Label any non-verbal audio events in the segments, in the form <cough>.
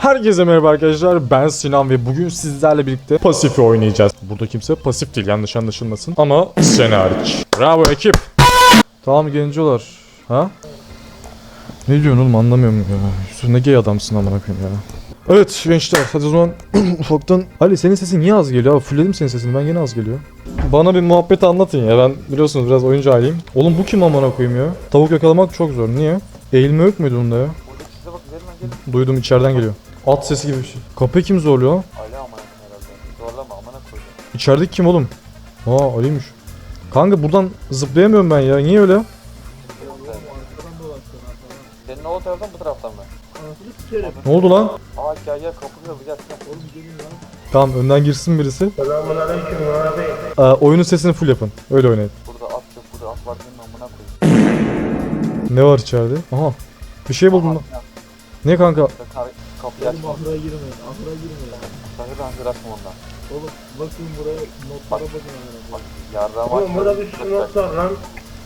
Herkese merhaba arkadaşlar ben Sinan ve bugün sizlerle birlikte pasifi oynayacağız. Burada kimse pasif değil yanlış anlaşılmasın ama sen hariç. Bravo ekip. Tamam gencolar. Ha? Ne diyorsun oğlum anlamıyorum ya. Yusuf ne gay adamsın amına koyayım ya. Evet gençler hadi o zaman <clears throat> ufaktan Ali senin sesin niye az geliyor abi fullledim senin sesini ben gene az geliyor. Bana bir muhabbet anlatın ya ben biliyorsunuz biraz oyuncu aileyim. Oğlum bu kim amına koyayım ya? Tavuk yakalamak çok zor niye? Eğilme yok muydu bunda ya? Duydum içeriden geliyor. At sesi gibi bir şey. Kapıyı kim zorluyor? lan? Ali amına herhalde. Zorlama amına koydum. İçerideki kim oğlum? Aa Ali'ymiş. Kanka buradan zıplayamıyorum ben ya. Niye öyle? Senin o taraftan bu taraftan mı? Ne oldu lan? Aa gel gel kapı kapı gel. Tamam önden girsin birisi. Selamun aleyküm abi. Ee, oyunun sesini full yapın. Öyle oynayın. Burada at yok burada at var senin amına koyayım. Ne var içeride? Aha. Bir şey buldum lan. Ne kanka? Kar kapıyı açma. Ahıra girmeyin, ahıra girmeyin. Sakın ben açma ondan. Oğlum bakın buraya notlara bakın amına Bak koyayım. yardım Oğlum burada bir sürü not var lan.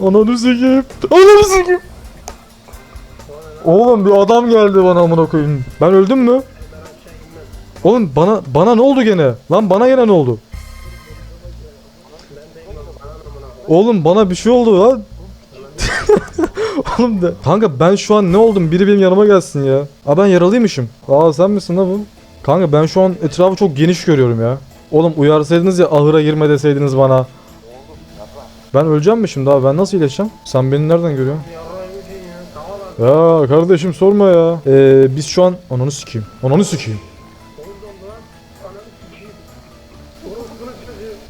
Ananı sikeyim. Ananı sikeyim. Oğlum bir adam geldi bana amına koyayım. Ben öldüm mü? Oğlum bana bana ne oldu gene? Lan bana gene ne oldu? Oğlum bana bir şey oldu lan. Oğlum de. Kanka ben şu an ne oldum? Biri benim yanıma gelsin ya. Aa ben yaralıymışım. Aa sen misin lan bu? Kanka ben şu an etrafı çok geniş görüyorum ya. Oğlum uyarsaydınız ya ahıra girme deseydiniz bana. Ben öleceğim mi şimdi abi? Ben nasıl iyileşeceğim? Sen beni nereden görüyorsun? Ya kardeşim sorma ya. Ee, biz şu an... Ananı sikeyim. Ananı sikeyim.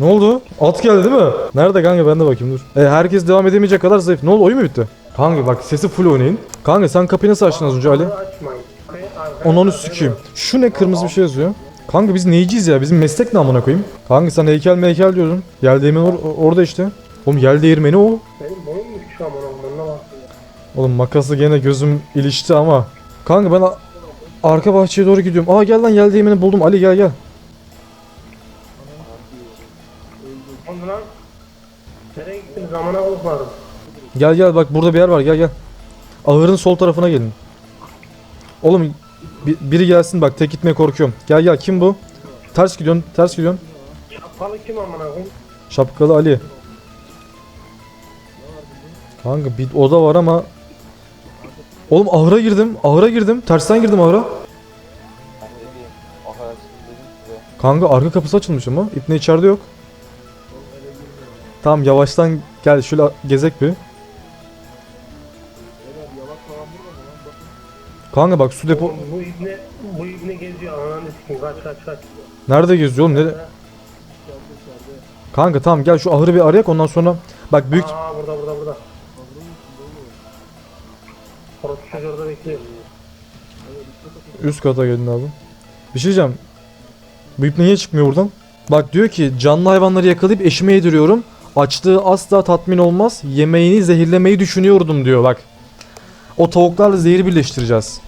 Ne oldu? At geldi değil mi? Nerede kanka ben de bakayım dur. E, herkes devam edemeyecek kadar zayıf. Ne oldu oyun mu bitti? Kanka bak sesi full oynayın. Kanka sen kapıyı nasıl açtın az önce Ali? Ananı sikeyim. Şu ne kırmızı bir şey yazıyor. Kanka biz neyiciyiz ya? Bizim meslek ne amına koyayım? Kanka sen heykel meykel diyordun. Yel değirmeni or- orada işte. Oğlum yel değirmeni o. Oğlum makası gene gözüm ilişti ama. Kanka ben arka bahçeye doğru gidiyorum. Aa gel lan yel değirmeni buldum. Ali gel gel. Gel gel bak burada bir yer var gel gel. Ahırın sol tarafına gelin. Oğlum bi- biri gelsin bak tek gitmeye korkuyorum. Gel gel kim bu? Ters gidiyorsun ters gidiyorsun. Şapkalı kim amına koyayım? Şapkalı Ali. Kanka bir oda var ama Oğlum ahıra girdim. Ahıra girdim. Tersten girdim ahıra. Kanka arka kapısı açılmış ama İpne içeride yok. Tamam yavaştan gel şöyle gezek bir. Kanka bak su depo Oğlum bu ibne, bu ibne geziyor. Ananı sikeyim. Kaç kaç kaç. nerede geziyor oğlum? İçeride. Kanka tamam gel şu ahırı bir arayak ondan sonra bak büyük Aa burada burada burada. Orası çocuğu orada bekliyor. Üst kata gelin abi. Bir şey diyeceğim. Bu ip niye çıkmıyor buradan? Bak diyor ki canlı hayvanları yakalayıp eşime yediriyorum. Açlığı asla tatmin olmaz. Yemeğini zehirlemeyi düşünüyordum diyor bak. O tavuklarla zehir birleştireceğiz.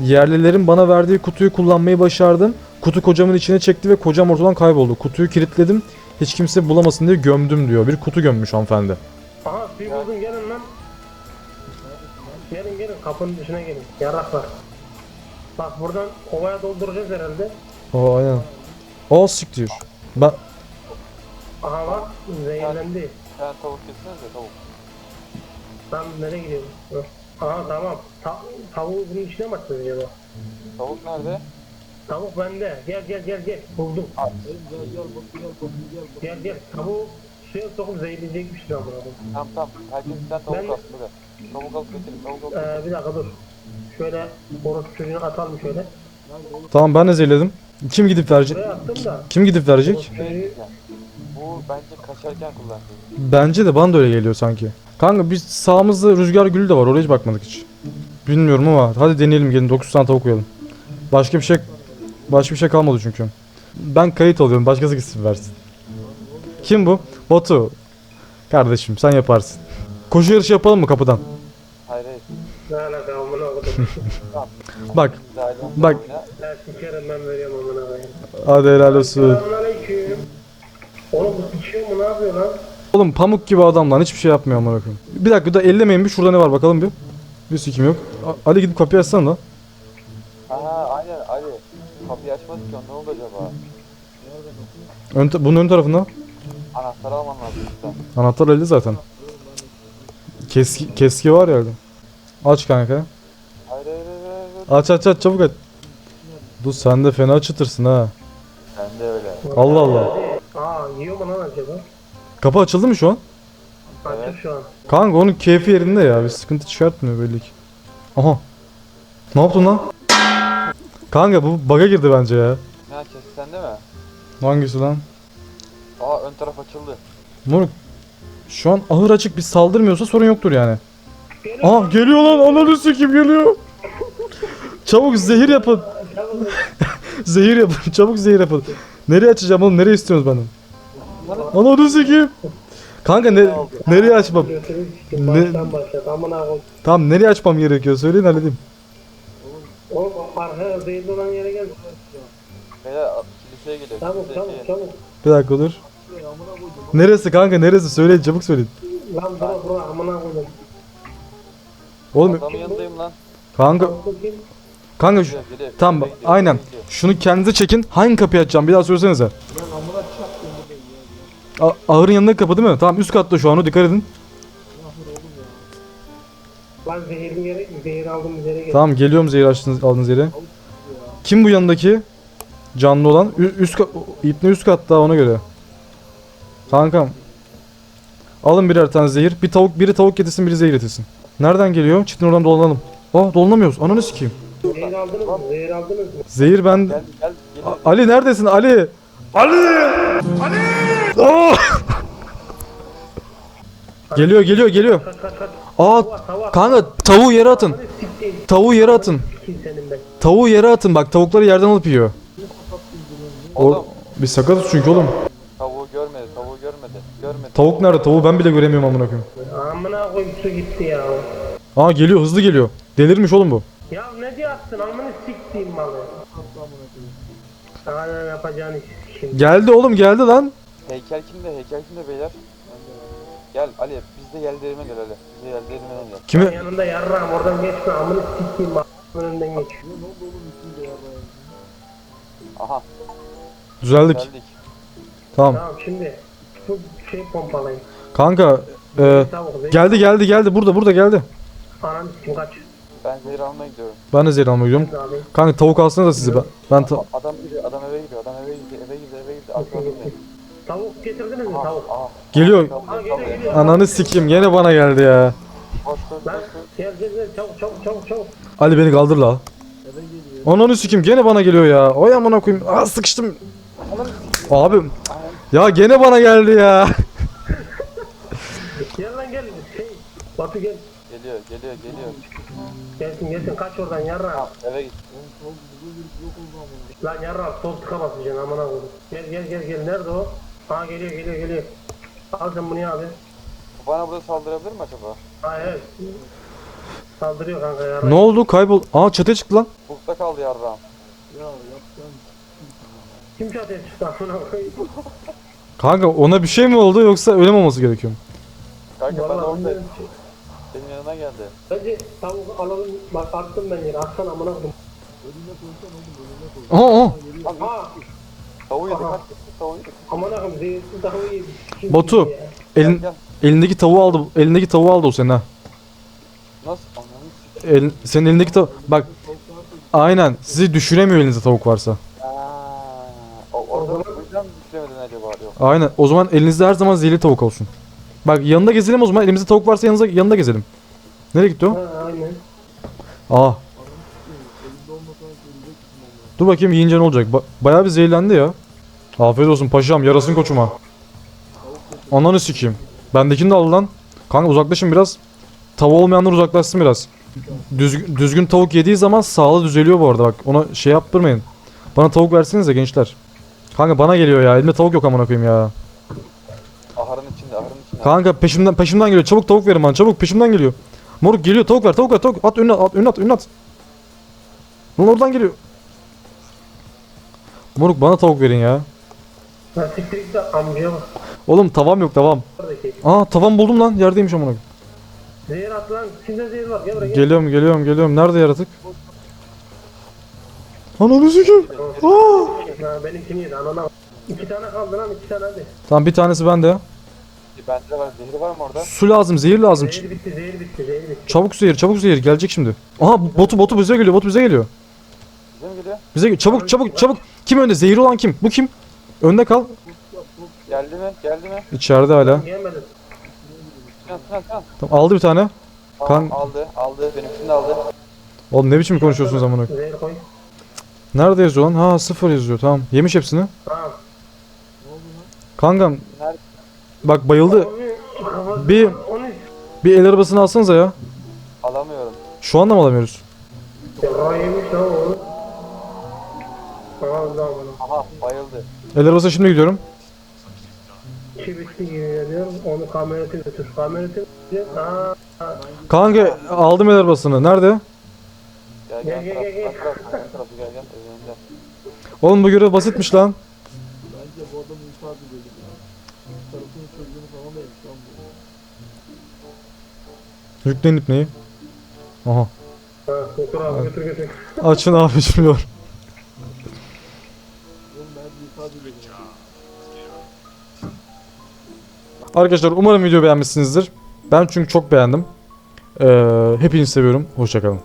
Yerlilerin bana verdiği kutuyu kullanmayı başardım. Kutu kocamın içine çekti ve kocam ortadan kayboldu. Kutuyu kilitledim. Hiç kimse bulamasın diye gömdüm diyor. Bir kutu gömmüş hanımefendi. Aha bir buldum gelin lan. Gelin gelin kapının dışına gelin. Yarak var. Bak buradan kovaya dolduracağız herhalde. Aa aynen. Aa siktir. Ben Aha bak zehirlendi. Sen tavuk kessiniz de tavuk. Lan nereye gidiyorsun? Dur. Aha tamam. Ta tavuğu bunun içine mi atacağız acaba? Tavuk nerede? Tavuk bende. Gel gel gel gel. Buldum. Gel gel gel bakın gel bakın gel gel. Tavuğu suya sokup zehirleyecekmiştir ama. Tamam tamam. Herkes bir tane tavuk Ben- alsın burada. Tavuk alıp getirin. Tavuk alıp Ee, bir dakika dur. Şöyle orası çocuğunu atalım şöyle. tamam ben de zehirledim. Kim gidip verecek? Buraya attım da. Kim gidip verecek? Getirin. Bu bence kaçarken kullanılıyor. Bence de bana da öyle geliyor sanki. Kanka biz sağımızda rüzgar gülü de var. Oraya hiç bakmadık hiç. Bilmiyorum ama hadi deneyelim gelin 9 tane tavuk koyalım. Başka bir şey başka bir şey kalmadı çünkü. Ben kayıt alıyorum. Başkası gitsin versin. Kim bu? Batu. Kardeşim sen yaparsın. Koşu yarışı yapalım mı kapıdan? Hayır hayır. ne alaka amına koydum. Bak Bak. Ben sikerim ben veriyorum amına koyayım. hadi helal olsun. Selamünaleyküm. Oğlum bu mu ne yapıyor lan? Oğlum pamuk gibi adam lan hiçbir şey yapmıyor amına koyayım. Bir dakika da ellemeyin bir şurada ne var bakalım bir. Bir sikim yok. A- Ali gidip kapıyı açsana da. Kapıyı açmadı ki o ne oldu acaba? Ön ta- bunun ön tarafında. Anahtarı alman lazım işte. Anahtar elde zaten. Keski, keski var ya. Aç kanka. Hayır hayır hayır hayır. Aç aç aç çabuk aç. Dur sen de fena çıtırsın ha. Ben de öyle. Allah Allah. Kapı açıldı mı şu an? Evet. Açık şu an. Kanka onun keyfi yerinde ya. Bir sıkıntı çıkartmıyor belli ki. Aha. Ne yaptın lan? Kanka bu bug'a girdi bence ya. Ne açıyorsun sende mi? Hangisi lan? Aa ön taraf açıldı. Moruk. Şu an ahır açık biz saldırmıyorsa sorun yoktur yani. Aa geliyor lan ananı kim geliyor. Çabuk zehir yapın. <laughs> zehir yapın. Çabuk zehir yapın. Nereye açacağım oğlum? Nereye istiyorsunuz benden? Ananı kim? Kanka ne, nereye açmam? Ne- baştan başlat. Amına koy. Tamam nereye açmam gerekiyor? Söyleyin halledeyim. Oğlum arkaya zeytin olan yere gel. Beyler kiliseye gidiyor. Çabuk çabuk çabuk. Bir dakika dur. Neresi kanka neresi? Söyleyin çabuk söyleyin. Lan bura bura amına koydum. Oğlum Adamın yanındayım lan. kanka kanka şu, tamam aynen. Şunu kendinize çekin. Hangi kapıyı açacağım? Bir daha söylesenize. Lan amına. A- ahırın yanındaki kapı değil mi? Tamam üst katta şu an o dikkat edin. Lan zehirin yere zehir aldığımız yere gel. Tamam geliyorum zehir açtınız aldığınız yere. Kim bu yanındaki? Canlı olan. Ü- üst ipne üst katta ona göre. Kankam. Alın birer tane zehir. Bir tavuk, biri tavuk getirsin, biri zehir getirsin. Nereden geliyor? Çitin oradan dolanalım. Aa dolanamıyoruz. Ananı sikeyim. Zehir aldınız mı? Zehir aldınız mı? Zehir ben... Gel gel gel. Ali neredesin Ali? Ali! Ali! Geliyor geliyor geliyor. Kaç. Aa kanka tavuğu yere atın. Tavuğu yere atın. Tavuğu yere atın bak tavukları yerden alıp yiyor. Or Oğlum bir sakatız çünkü oğlum. tavuğu görmedi tavuğu görmedi. Görmedi. Tavuk nerede? Tavuğu ben bile göremiyorum amına koyayım. Amına koyayım su gitti ya. Aa geliyor hızlı geliyor. Delirmiş oğlum bu. Ya ne diyorsun amını siktiğim malı. Amına. Aynen yapacağını şimdi. Geldi oğlum geldi lan. Heykel kimde heykel kimde beyler? Gel Ali biz de yelderime gel Ali. Biz de yelderimeden gel. Kimi? Yanında yarrağım oradan geçme amını siktiğim malı. Önünden geç. Aha Düzeldik. geldik. Tamam. Tamam şimdi bu şey pompalayın. Kanka e, geldi geldi geldi burada burada geldi. Ananı sikeyim kaç. Ben zehir almaya gidiyorum. Ben de zehir almaya gidiyorum. Kanka tavuk alsana da sizi ben. Ben ta- Adam adam eve gidiyor adam eve gidiyor eve gidiyor eve gidiyor. Arkadan gidiyor. Tavuk getirdiniz mi tavuk? geliyor. Tavuk, Ha tavuk. geliyor geliyor. Ananı sikeyim gene bana geldi ya. Koş koş Lan koş koş. gel gel gel çabuk çabuk çabuk çabuk. Ali beni kaldır la. Eve geliyor. Ananı sikeyim gene bana geliyor ya. Oy amına koyayım. Aa sıkıştım. Abi ya gene bana geldi ya. <laughs> Gel lan gel. Şey, Batu gel. Geliyor geliyor geliyor. Gelsin gelsin kaç oradan. Tamam eve git. Lan yarrağım sol tıka basacaksın amına koydum. Gel gel gel gel nerede o? Ha geliyor geliyor geliyor. Al sen bunu ya abi. Bana burada saldırabilir mi acaba? Ha evet. Saldırıyor kanka yarrağım. Ne oldu kaybol. Aa çatıya çıktı lan. Bukta kaldı yarrağım. Ya yapacağın Kim çatıya çıktı amına koyayım? Kanka ona bir şey mi oldu yoksa ölüm olması gerekiyor mu? Kanka ben Vallahi oradayım. bilmiyorum. Senin yanına geldi. Bence tavuk alalım. Bak attım ben yere. Atsan amına koydum. önüne koysan oğlum önüne koy. Aa, aa. Ha Tavuğu yedi Aha. kaç tavuğu yedi. amına koyayım zehirsiz tavuğu yedik. Batu. ya? Elin, Gel. elindeki tavuğu aldı. Elindeki tavuğu aldı o senin ha. Nasıl? Ananı s***. El, senin elindeki tavuk. Bak aynen sizi düşüremiyor elinizde tavuk varsa. Aaa. O, orada o yüzden mi düşüremedin acaba? Yok. Aynen o zaman elinizde her zaman zehirli tavuk olsun. Bak yanında gezelim o zaman elimizde tavuk varsa yanınıza, yanında gezelim. Nereye gitti o? Ha aynen. Aa Elinde olmasa söyleyecek misin amına? Dur bakayım yiyince ne olacak. Ba- bayağı bir zehirlendi ya. Afiyet olsun paşam yarasın koçuma. Ananı sikeyim. Bendekini de al lan. Kanka uzaklaşın biraz. Tava olmayanlar uzaklaşsın biraz. Düzgün, düzgün tavuk yediği zaman sağlığı düzeliyor bu arada bak. Ona şey yaptırmayın. Bana tavuk versenize gençler. Kanka bana geliyor ya. Elimde tavuk yok amına koyayım ya. Ahırın içinde ahırın içinde. Kanka peşimden peşimden geliyor. Çabuk tavuk verin bana. Çabuk peşimden geliyor. Moruk geliyor. Tavuk ver. Tavuk ver. Tavuk. At önüne at. Önüne at. Önüne at. Lan oradan geliyor. Moruk bana tavuk verin ya. Ha siktir git amcaya bak. Oğlum tavam yok tavam. Oradaki. Aa tavam buldum lan. Yerdeymiş amına koyayım. Zehir at lan. Kimde zehir var? Gel buraya gel. Geliyorum geliyorum geliyorum. Nerede yaratık? Ananı sikeyim. Aa! Ha, benimkini yedi anana. İki tane kaldı lan iki tane hadi. Tamam bir tanesi bende. Bende de var. Zehri var mı orada? Su lazım, zehir lazım. Ç- Zehir bitti zehir bitti zehir bitti. Çabuk zehir, çabuk zehir gelecek şimdi. Aha botu botu bize geliyor, botu bize geliyor. Geliyor? Bize çabuk çabuk çabuk. Kim önde? Zehir olan kim? Bu kim? Önde kal. Geldi mi? Geldi mi? İçeride hala. Gelmedi. Sinan Sinan Sinan. Tamam, aldı bir tane. Tamam, Kan- aldı. Aldı. Benimkini de aldı. Oğlum ne biçim konuşuyorsunuz amına? Zehir koy. Nerede yazıyor lan? Ha sıfır yazıyor tamam. Yemiş hepsini. Tamam. Kankam Nerede? bak bayıldı. Kafası- Bir- Onu Bir el arabasını alsanıza ya. Alamıyorum. Şu anda mı alamıyoruz? Yarrağı yemiş lan onu. Bunu. Aha bayıldı. El arabasına şimdi gidiyorum. Gibi geliyor. Onu kamerete götür. Kamerete götür. Aa. aa. Kanka aldım el arabasını. Nerede? Gel Gel, gel. gel. Oğlum bu görev basitmiş lan. Bence bu adam inşaat edelim ya. Tarafının çocuğunu falan da yapmış lan bu. Yükleyin ipneyi. Aha. Ha, götür abi götür götür. Açın abi <laughs> şimdi Arkadaşlar umarım video beğenmişsinizdir. Ben çünkü çok beğendim. Ee, hepinizi seviyorum. Hoşçakalın.